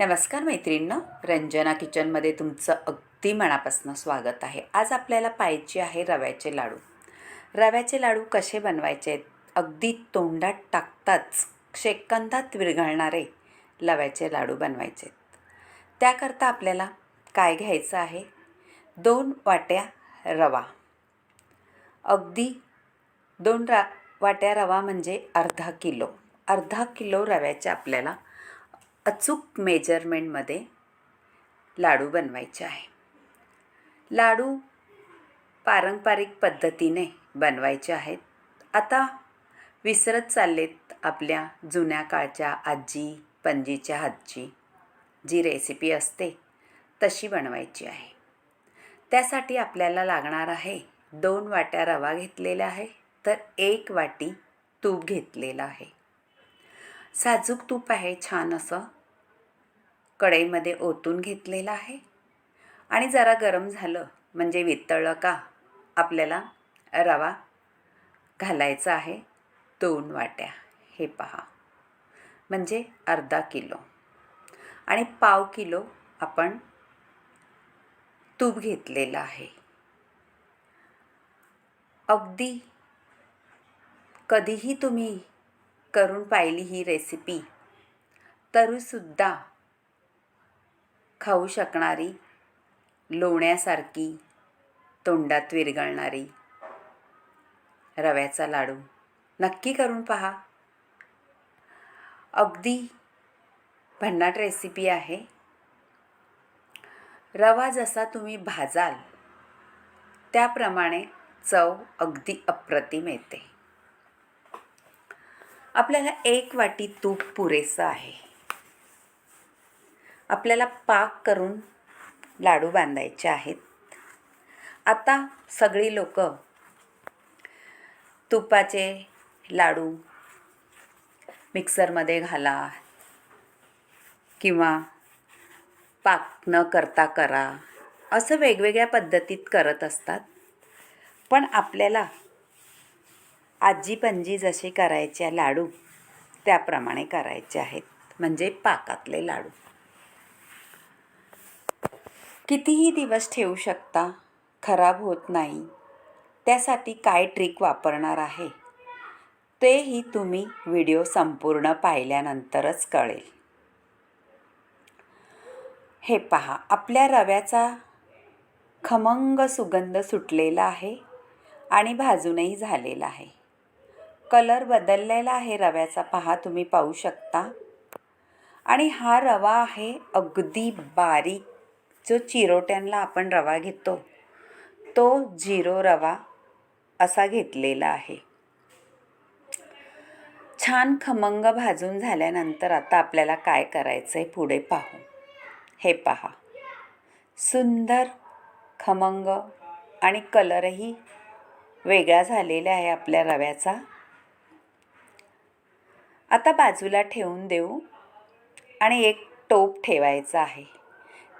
नमस्कार मैत्रिणींनो रंजना किचनमध्ये तुमचं अगदी मनापासून स्वागत आहे. आज आपल्याला पाहिजे आहे रव्याचे लाडू. रव्याचे लाडू कसे बनवायचे? आहेत अगदी तोंडात टाकताच शेकंदात विरघळणारे रव्याचे लाडू बनवायचे. आहेत त्याकरता आपल्याला काय घ्यायचं आहे? दोन वाट्या रवा. अगदी दोन रा वाट्या रवा म्हणजे अर्धा किलो. अर्धा किलो रव्याचे आपल्याला अचूक मेजरमेंटमध्ये लाडू बनवायचे आहे. लाडू पारंपरिक पद्धतीने बनवायचे आहेत. आता विसरत चाललेत आपल्या जुन्या काळच्या आजी पणजीच्या हातची जी रेसिपी असते तशी बनवायची आहे. त्यासाठी आपल्याला लागणार आहे दोन वाट्या रवा घेतलेला आहे तर एक वाटी तूप घेतलेलं आहे. साजूक तूप आहे छान असं. कढईमध्ये ओतून घेतलेलं आहे. आणि जरा गरम झालं म्हणजे वितळलं का? आपल्याला रवा घालायचा आहे. दोन वाट्या. हे पहा. म्हणजे अर्धा किलो. आणि पाव किलो आपण तूप घेतलेलं आहे. अगदी कधीही तुम्ही करून पाहिली ही रेसिपी तरीसुद्धा खाऊ शकणारी लोण्यासारखी तोंडात विरघळणारी रव्याचा लाडू. नक्की करून पहा. अगदी भन्नाट रेसिपी आहे. रवा जसा तुम्ही भाजाल त्याप्रमाणे चव अगदी अप्रतिम येते. आपल्याला एक वाटी तूप पुरेसं आहे. आपल्याला पाक करून लाडू बांधायचे आहेत. आता सगळी लोक तुपाचे लाडू मिक्सरमध्ये घाला किंवा पाक न करता करा. असं वेगवेगळ्या पद्धतीत करत असतात. पण आपल्याला आजी पणजी जसे करायचे लाडू त्याप्रमाणे करायचे आहेत. म्हणजे पाकातले लाडू. कितीही दिवस ठेवू शकता खराब होत नाही. त्यासाठी काय ट्रिक वापरणार आहे? तेही तुम्ही व्हिडिओ संपूर्ण पाहिल्यानंतरच कळेल. हे पहा आपल्या रव्याचा खमंग सुगंध सुटलेला आहे आणि भाजूनही झालेला आहे. कलर बदललेला आहे रव्याचा पहा तुम्ही पाहू शकता. आणि हा रवा आहे अगदी बारीक जो चिरोट्यांना आपण रवा घेतो तो जिरो रवा असा घेतलेला आहे. छान खमंग भाजून झाल्यानंतर आता आपल्याला काय करायचं आहे पुढे पाहू. हे पहा. सुंदर खमंग आणि कलरही वेगळा झालेला आहे आपल्या रव्याचा. आता बाजूला ठेवून देऊ आणि एक टोप ठेवायचा आहे.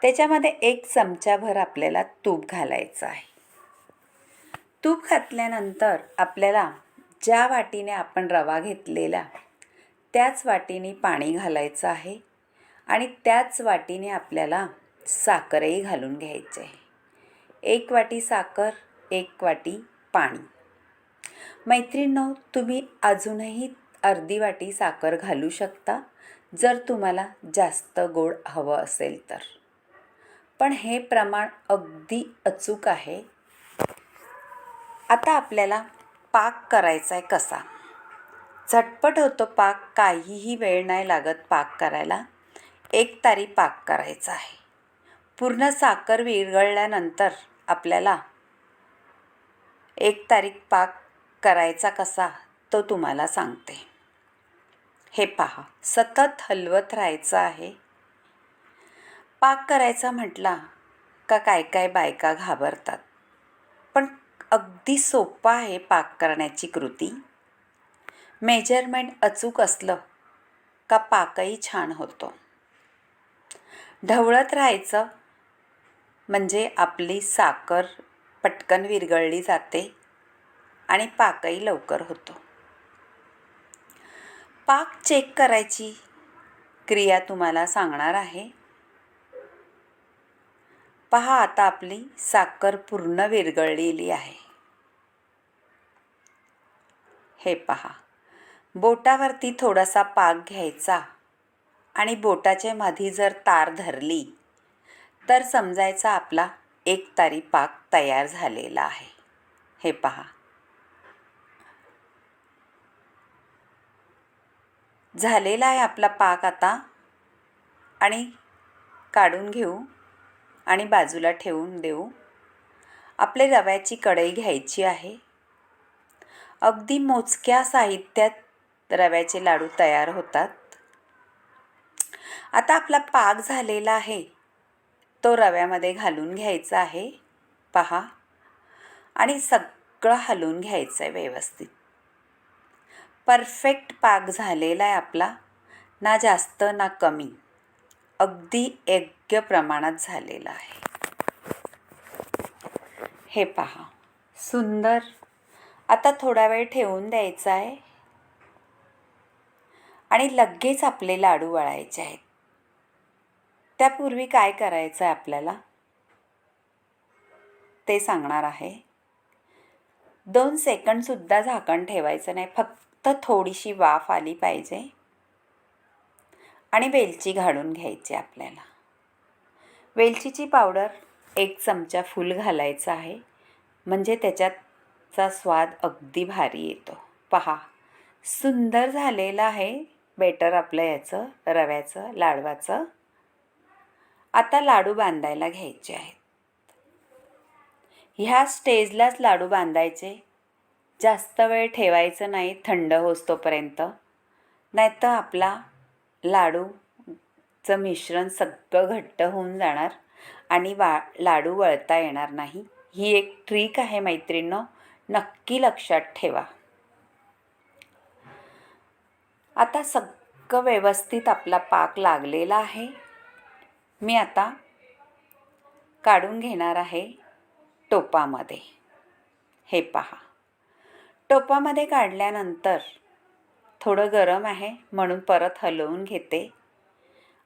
त्याच्यामध्ये एक चमचाभर आपल्याला तूप घालायचं आहे. तूप घातल्यानंतर आपल्याला ज्या वाटीने आपण रवा घेतलेला त्याच वाटीने पाणी घालायचं आहे आणि त्याच वाटीने आपल्याला साखरही घालून घ्यायचे आहे. एक वाटी साखर एक वाटी पाणी. मैत्रिणींनो तुम्ही अजूनही अर्धी वाटी साखर घालू शकता जर तुम्हाला जास्त गोड हवं असेल तर. पण हे प्रमाण अगदी अचूक आहे. आता आपल्याला पाक करायचा आहे कसा? झटपट होतो पाक काहीही वेळ नाही लागत पाक करायला. एक तारी पाक करायचा आहे. पूर्ण साखर विरघळल्यानंतर आपल्याला एक तारीख पाक करायचा कसा तो तुम्हाला सांगते. हे पहा सतत हलवत राहायचं आहे. पाक करायचा म्हटला का काय काय बायका घाबरतात. पण अगदी सोपा आहे पाक करण्याची कृती. मेजरमेंट अचूक असलं का पाकही छान होतो. ढवळत राहायचं म्हणजे आपली साखर पटकन विरघळली जाते आणि पाकही लवकर होतो. पाक चेक करायची क्रिया तुम्हाला सांगणार आहे. पहा आता आपली साखर पूर्ण विरघळलेली आहे. हे पहा. बोटावरती थोडासा पाक घ्यायचा आणि बोटाच्या माधी जर तार धरली तर समजायचा आपला एक तारी पाक तयार झालेला आहे. हे पहा. झालेला आहे आपला पाक आता. आणि काढून घेऊ. आणि बाजूला ठेवून देऊ. आपले रव्याची कढई घ्यायची आहे. अगदी मोजक्या साहित्यात रव्याचे लाडू तयार होतात. आता आपला पाक झालेला आहे. तो रव्यामध्ये घालून घ्यायचा आहे. पहा. आणि सगळं हलवून घ्यायचं आहे व्यवस्थित. परफेक्ट पाक झालेला आहे आपला. ना जास्त ना कमी. अगदी एक योग्य प्रमाणात झालेला आहे. हे पहा. सुंदर. आता थोडा वेळ ठेवून द्यायचा आहे. आणि लगेच आपले लाडू वळायचे आहेत. त्यापूर्वी काय करायचं आहे आपल्याला? ते सांगणार आहे. दोन सेकंडसुद्धा झाकण ठेवायचं नाही. फक्त थोडीशी वाफ आली पाहिजे. आणि वेलची घालून घ्यायची आपल्याला. वेलचीची पावडर एक चमचा फूल घालायचा आहे. म्हणजे त्याच्याचा स्वाद अगदी भारी येतो. पहा सुंदर झालेलं आहे बेटर आपलं याचं रव्याचं लाडवाचं. आता लाडू बांधायला घ्यायचे आहेत. ह्या स्टेजलाच लाडू बांधायचे. जास्त वेळ ठेवायचं नाही थंड होस्तोपर्यंत नाहीतर आपला लाडू चं मिश्रण सगळं घट्ट होऊन जाणार आणि वा लाडू वळता येणार नाही. ही एक ट्रिक आहे मैत्रिणींनो. नक्की लक्षात ठेवा. आता सगळं व्यवस्थित आपला पाक लागलेला आहे. मी आता काढून घेणार आहे टोपामध्ये. हे पहा. टोपामध्ये काढल्यानंतर थोडं गरम आहे म्हणून परत हलवून घेते.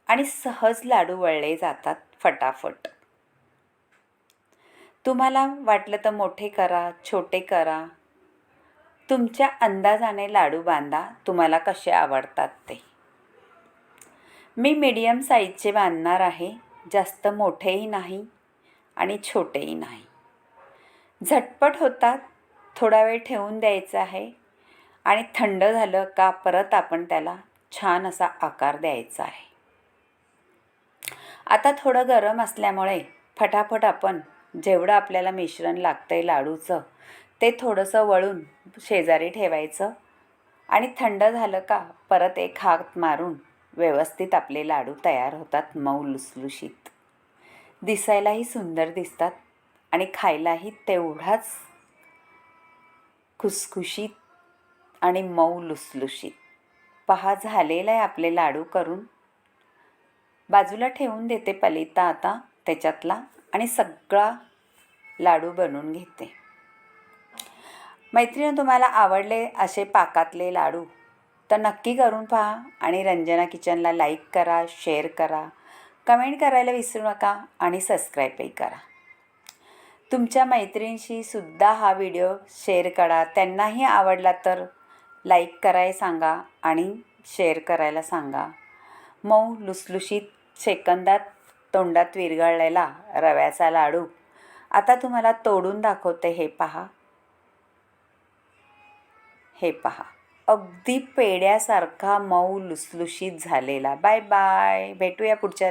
आणि सहज लाडू वळले जातात फटाफट. तुम्हाला वाटलं तर मोठे करा छोटे करा. तुमच्या अंदाजाने लाडू बांधा तुम्हाला कसे आवडतात ते. मी मीडियम साईजचे बांधणार आहे जास्त मोठेही नाही आणि छोटेही नाही. झटपट होतात थोडा वेळ ठेवून द्यायचं आहे आणि थंड झालं का परत आपण त्याला छान असा आकार द्यायचा आहे. आता थोडं गरम असल्यामुळे फटाफट आपण जेवढं आपल्याला मिश्रण लागतं आहे लाडूचं ते थोडंसं वळून शेजारी ठेवायचं. आणि थंड झालं का परत एक हात मारून व्यवस्थित आपले लाडू तयार होतात मऊ लुसलुशीत. दिसायलाही सुंदर दिसतात आणि खायलाही तेवढाच खुसखुशीत आणि मऊ लुसलुशीत. पहा झालेलं आहे आपले लाडू करून. बाजूला ठेवून देते पलिता आता त्याच्यातला आणि सगळा लाडू बनवून घेते. मैत्रिणी तुम्हाला आवडले असे पाकातले लाडू तर नक्की करून पहा आणि रंजना किचनला लाईक करा शेअर करा कमेंट करायला विसरू नका आणि सबस्क्राईबही करा. तुमच्या मैत्रिणीशी सुद्धा हा व्हिडिओ शेअर करा. त्यांनाही आवडला तर लाईक करायला सांगा आणि शेअर करायला सांगा. मऊ लुसलुशीत सेकंदात तोंडात विरघळलेला रव्याचा लाडू. आता तुम्हाला तोडून दाखवते हे पहा. हे पहा. अगदी पेड्यासारखा मऊ लुसलुशीत झालेला. बाय बाय भेटूया पुढच्या रे